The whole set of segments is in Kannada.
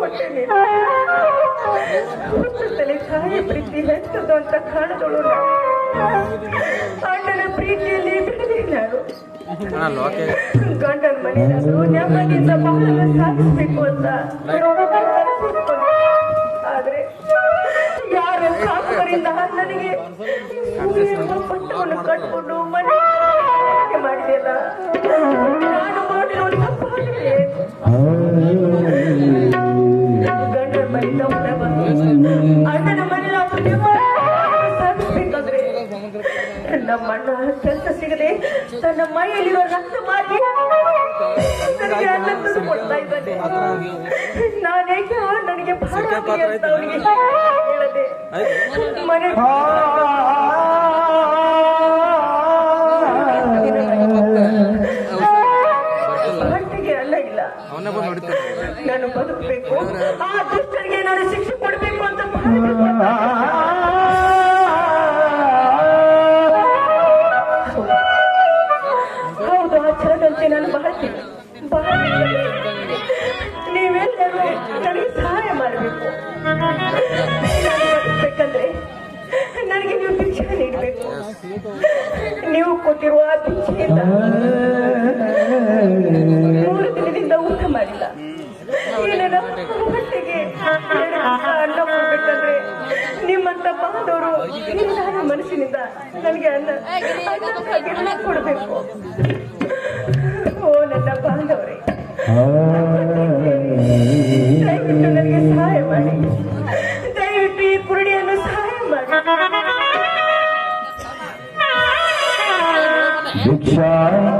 ಕೊಟ್ಟೇನೆ. ಹುಟ್ಟುತ್ತಲೇ ತಾಯಿ ಪ್ರೀತಿ ಹೆಚ್ಚದು ಅಂತ ಕಾಣದಳು. ಅಣ್ಣನ ಪ್ರೀತಿಯಲ್ಲಿ ಬೆಳೆದೆ ನಾನು. ಗಂಡನ ಮನೆ ನೆಮ್ಮದಿಯಿಂದ ಬಾಳನ್ನ ಸಾಗಿಸ್ಬೇಕು ಅಂತ ಆದ್ರೆ ಯಾರ ಸಾಕರಿಂದ ನನಗೆ ಪಟ್ಟವನ್ನು ಕಟ್ಕೊಂಡು ಮನೆ ಮಾಡಿದೆಯಲ್ಲ? ನಾನು ಮಾಡಿರೋ ತಪ್ಪಾಗಿದೆ. ಮನೆಯಲ್ಲಿ ಸಾಗಿಸ್ಬೇಕಾದ್ರೆ ನಮ್ಮ ಅಣ್ಣ ಕೆಲಸ ಸಿಗದೆ ತನ್ನ ಮೈಯಲ್ಲಿರೋ ರಕ್ತ ಮಾಡಿ ನನಗೆ ಅನ್ನ ತಂದು ಕೊಡ್ತಾ ಇದ್ದಾನೆ ನಾನೇಕೆ ನನಗೆ ಆಗಿದೆ ಅಂತ ಅವನಿಗೆ ಹೇಳದೆ ಮನೆ ನೀವು ಕೊಟ್ಟಿರುವ ಭಿಕ್ಷೆಯಿಂದ ಮೂರು ದಿನದಿಂದ ಊಟ ಮಾಡಿಲ್ಲ. ಹೊಟ್ಟೆಗೆ ಅನ್ನ ಕೊಡ್ಬೇಕಂದ್ರೆ ನಿಮ್ಮಂತ ಬಾಂಧವರು ನಿನ್ನ ಮನಸ್ಸಿನಿಂದ ನನಗೆ ಅನ್ನ ಕೊಡಬೇಕು. Shine.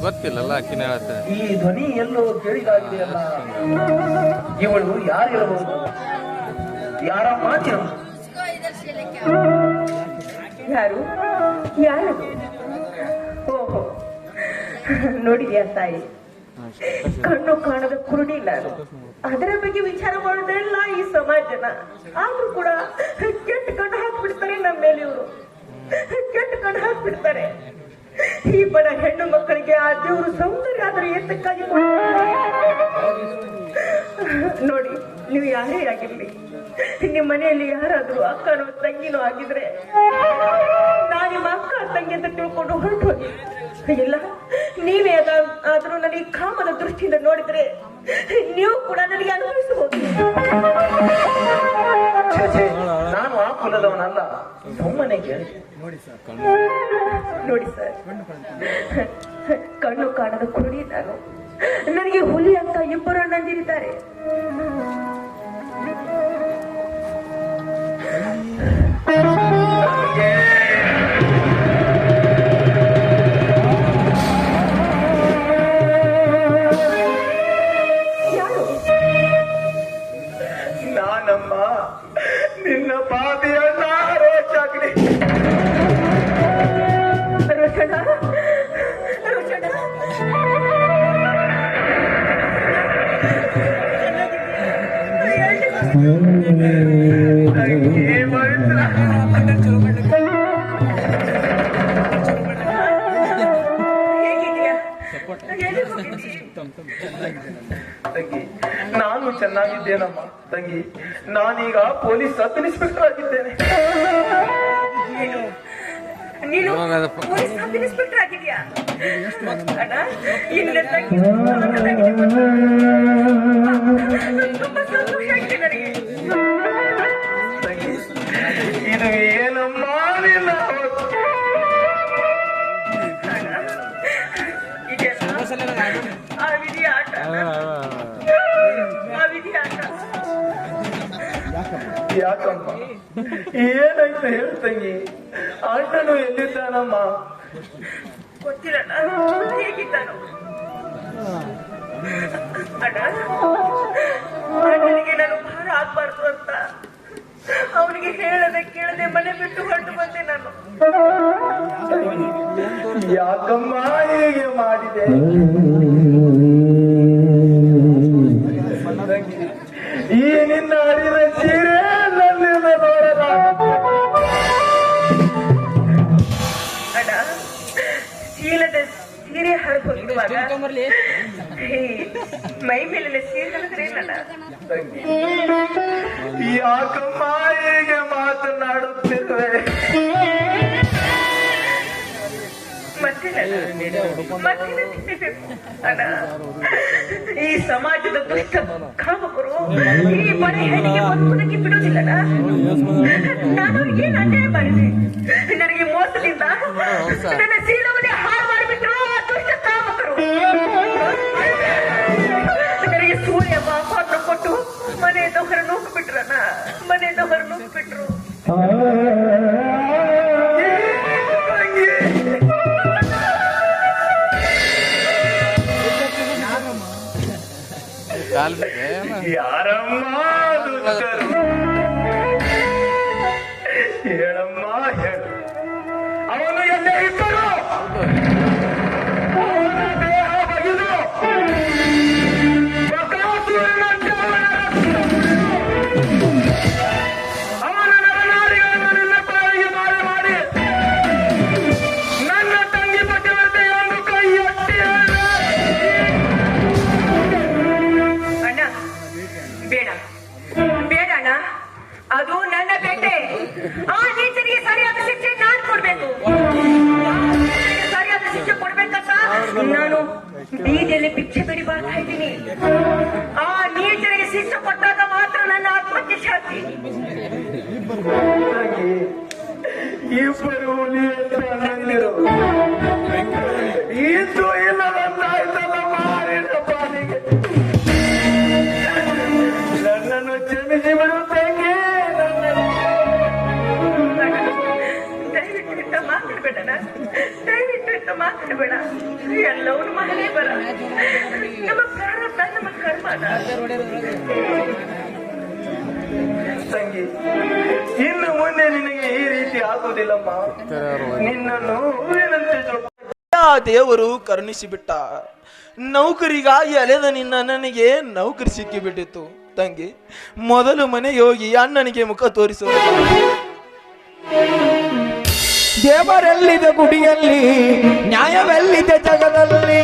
ಗೊತ್ತಿಲ್ಲಲ್ಲ ಅಕ್ಕಿನ ಈ ಧ್ವನಿ ಎಲ್ಲೋ ಕೇಳಿದಾಗಿದೆಯಲ್ಲ? ಇವಳು ಯಾರಿರಬಹುದು? ಯಾರ ಮಾತಿನ? ಯಾರು? ಯಾರು? ಓಹೋ. ನೋಡಿದ್ಯಾ ತಾಯಿ? ಕಣ್ಣು ಕಾಣದ ಕುರುಡಿಲ್ಲ ಅದು. ಅದರ ಬಗ್ಗೆ ವಿಚಾರ ಮಾಡೋದೆಲ್ಲ ಈ ಸಮಾಜನ. ಆದ್ರೂ ಕೂಡ ಕೆಟ್ಟ ಕಣ್ಣು ಹಾಕ್ಬಿಡ್ತಾರೆ ನಮ್ಮ ಮೇಲೆ ಇವರು ಕೆಟ್ಟ ಕಣ್ಣು ಹಾಕ್ಬಿಡ್ತಾರೆ. ಈ ಬಡ ಹೆಣ್ಣು ಮಕ್ಕಳಿಗೆ ಆ ದೇವರು ಸೌಂದರ್ಯ ಆದ್ರೆ ಎತ್ತಕ್ಕಾಗಿ ನೋಡಿ, ನೀವು ಯಾರೇ ಆಗಿರ್ಲಿ, ನಿಮ್ಮ ಮನೆಯಲ್ಲಿ ಯಾರಾದ್ರೂ ಅಕ್ಕನೋ ತಂಗಿನೋ ಆಗಿದ್ರೆ, ನಾ ನಿಮ್ಮ ಅಕ್ಕ ತಂಗಿ ಅಂತ ತಿಳ್ಕೊಂಡು ಹೊರಟು ಹೋಗಿ ಇಲ್ಲ ನೀವೇ ಅದ ಆದ್ರೂ ನನಗೆ ಕಾಮದ ದೃಷ್ಟಿಯಿಂದ ನೋಡಿದ್ರೆ ನೀವು ಕೂಡ ನನಗೆ ಅನುಭವಿಸಬಹುದು. ಛೇ, ಛೇ, ನಾನು ಆ ಕುಲದವನಲ್ಲ ಸುಮ್ಮನೆ ಕೇಳಿ. ನೋಡಿ ಸರ್ ಕಣ್ಣು. ಕಾಣದ ಕುರುಡಿ ನಾನು. ನನಗೆ ಹುಲಿ ಅಂತ ಇಬ್ಬರು ಅಣ್ಣಂದಿರಿದ್ದಾರೆ. ತಂಗಿ ನಾನು ಚೆನ್ನಾಗಿದ್ದೇನಮ್ಮ ತಂಗಿ ನಾನೀಗ ಪೊಲೀಸ್ ಸಬ್ ಇನ್ಸ್ಪೆಕ್ಟರ್ ಆಗಿದ್ದೇನೆ ನೀನು ಇವಾಗ ಅದಪ್ಪ. ಪೊಲೀಸ್ ಸಬ್ ಇನ್ಸ್ಪೆಕ್ಟರ್ ಆಗಿದ್ಯಾ ಅಣ್ಣ ಇನ್ನ ತಂಗಿ ಸಮಾಧಾನವಾಗಿದೆ ಗೊತ್ತಾ? ತುಂಬಾ ಸಂತೋಷ ಆಗಿದೆ ನನಗೆ ಇದು ಯಾಕಮ್ಮ? ಏನಾಯ್ತು ಹೇಳ್ತಂಗಿ? ಅಣ್ಣನು ಎಲ್ಲಿದ್ದಾನಮ್ಮ? ಹೇಗಿದ್ದಾನು. ಅಣ್ಣನಿಗೆ ನಾನು ಭಾರ ಆಗ್ಬಾರ್ದು ಅಂತ. ಅವನಿಗೆ ಹೇಳದೆ ಕೇಳದೆ ಮನೆ ಬಿಟ್ಟು ಹೊರಟು ಬಂದೆ ನಾನು. ಯಾಕಮ್ಮ ಹೀಗೆ ಮಾಡಿದೆ? ಈ ನಿನ್ನ ಅಡಿದ ಸೀರೆ ಅಣ್ಣ ಚೀಲದ ಸೀರೆ ಹರಿದು ಹೋಗಿರುವಾಗ ಈ ಮೈ ಮೇಲಿನ ಸೀರೆ ಹರಿದ್ರೆ ಏನಣ್ಣ? ತಂಗಿ, ಯಾಕಮ್ಮ ಹೀಗೆ ಮಾತನಾಡುತ್ತಿರುವೆ? ಈ ಸಮಾಜದ ದುಷ್ಟ ಕಾಮಕರು ಈ ಮನೆ ಹೆಣ್ಣಿಗೆ ಬದುಕುವುದಕ್ಕೆ ಬಿಡೋದಿಲ್ಲ ನಾನು ಏನ್ ಅನ್ಯಾಯ ಮಾಡಿದೆ? ನನಗೆ ಮೋಸದಿಂದ ನನ್ನ ಶೀಲವನ್ನೇ ಹಾಳು ಮಾಡಿಬಿಟ್ರು ದುಷ್ಟ ಕಾಮಕರು. ನನಗೆ ಸೂರ್ಯ ಪಾತ್ರ ಕೊಟ್ಟು ಮನೆ ದೊಹರ ನೂಕ್ ಬಿಟ್ರನ ಮನೆ ದೊಹರ ನೂಕ್ ಬಿದ್ದೆ काल में यार ಬೇಡಿ ಬರ್ತಾ ಇದ್ದೀನಿ. ಆ ನೀಚರಿಗೆ ಶಿಕ್ಷೆ ಕೊಟ್ಟಾಗ ಮಾತ್ರ ನನ್ನ ಆತ್ಮಕ್ಕೆ ಶಾಂತಿ. ಇಬ್ಬರು ಮಾಡಬೇಡ ಎಲ್ಲವನ್ನೂ ಮಹನೇ ಬರ. ನಮ್ಮ ಪ್ರಾರಬ್ಧ ನಮ್ಮ ಕರ್ಮದ ತಂಗಿ ಇನ್ನು ಮುಂದೆ ನಿನಗೆ ಈ ರೀತಿ ಆಗುವುದಿಲ್ಲಮ್ಮ. ನಿನ್ನನ್ನು ಏನಂತೆ ದೇವರು ಕರುಣಿಸಿಬಿಟ್ಟ. ನೌಕರಿಗಾಗಿ ಅಲೆದ ನಿನ್ನ ನನಗೆ ನೌಕರಿ ಸಿಕ್ಕಿಬಿಟ್ಟಿತ್ತು. ತಂಗಿ ಮೊದಲು ಮನೆಗೆ ಹೋಗಿ ಅಣ್ಣನಿಗೆ ಮುಖ ತೋರಿಸುವ ದೇವರೆಲ್ಲಿದೆ ಗುಡಿಯಲ್ಲಿ ನ್ಯಾಯವೆಲ್ಲಿದೆ ಜಗದಲ್ಲಿ?